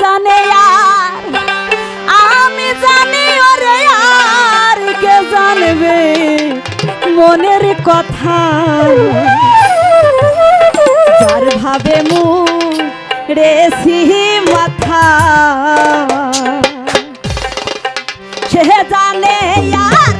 জানে আর? আমি জানি, ওরে আর কে জানবে? মনের কথা। আর ভাবে মু রেসি মাথা, সে জানে আর